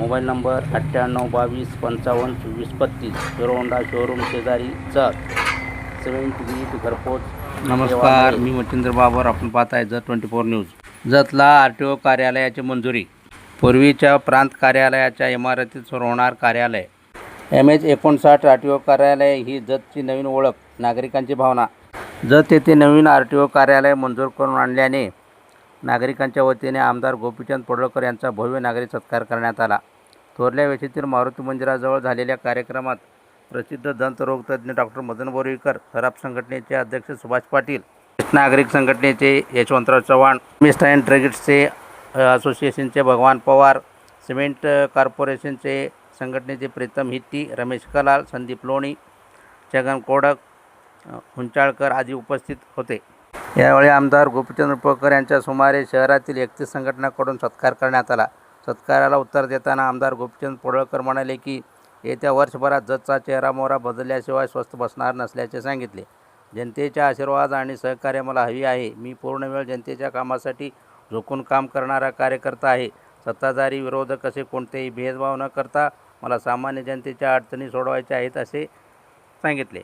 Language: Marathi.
मोबाईल नंबर अठ्ठ्याण्णव बावीस पंचावन्न चोवीस पस्तीस. हिरो होंडा शोरूम शेजारी जत सिमेंट वीट घरपोच. नमस्कार मी मच्छिंद्र बाबर. आपण पाहत आहे जत ट्वेंटी फोर न्यूज जतला आर टी ओ कार्यालयाची मंजुरी. पूर्वीच्या प्रांत कार्यालयाच्या इमारतीत सुरू होणार कार्यालय. एम एच एकोणसाठ आर टी ओ कार्यालय ही जतची नवीन ओळख नागरिकांची भावना. जत येथे नवीन आर टी ओ कार्यालय मंजूर करून आणल्याने नागरिकांच्या वतीने आमदार गोपीचंद पडळकर यांचा भव्य नागरी सत्कार करण्यात आला. थोरल्या वेशीतील मारुती मंदिराजवळ झालेल्या कार्यक्रमात प्रसिद्ध दंतरोगतज्ञ डॉक्टर मदन बोरीकर खराब संघटनेचे अध्यक्ष सुभाष पाटील नागरिक संघटनेचे यशवंतराव चव्हाण मिस्टर अँड ट्रेगिट्सचे असोसिएशनचे भगवान पवार सिमेंट कॉर्पोरेशनचे संघटनेचे प्रीतम हिट्टी रमेश कलाल संदीप लोणी छगन कोडक हुंचाळकर आदी उपस्थित होते. यावेळी आमदार गोपीचंद्र उपकर यांच्या सुमारे शहरातील एकतीस संघटनाकडून सत्कार करण्यात आला. सत्काराला उत्तर देताना आमदार गोपीचंद पडळकर म्हणाले की येत्या वर्षभरात जतचा चेहरा मोहरा बदलल्याशिवाय स्वस्त बसणार नसल्याचे सांगितले. जनतेच्या आशीर्वाद आणि सहकार्य मला हवी आहे. मी पूर्ण वेळ जनतेच्या कामासाठी झोकून काम करणारा कार्यकर्ता आहे. सत्ताधारी विरोधक असे कोणतेही भेदभाव न करता मला सामान्य जनतेच्या अडचणी सोडवायच्या आहेत असे सांगितले.